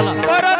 Por otro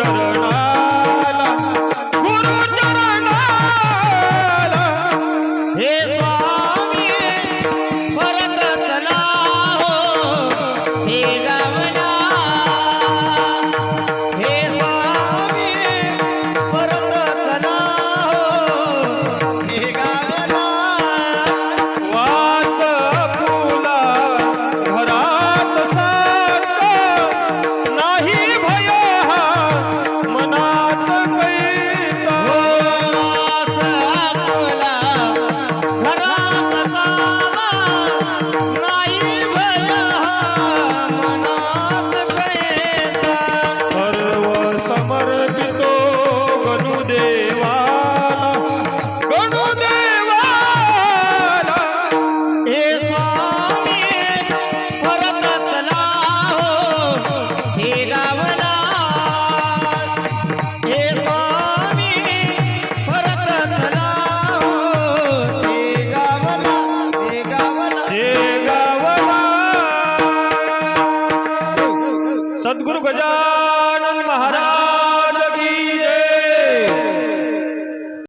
চরণ मला मनात काय सद्गुरु गजानन महाराज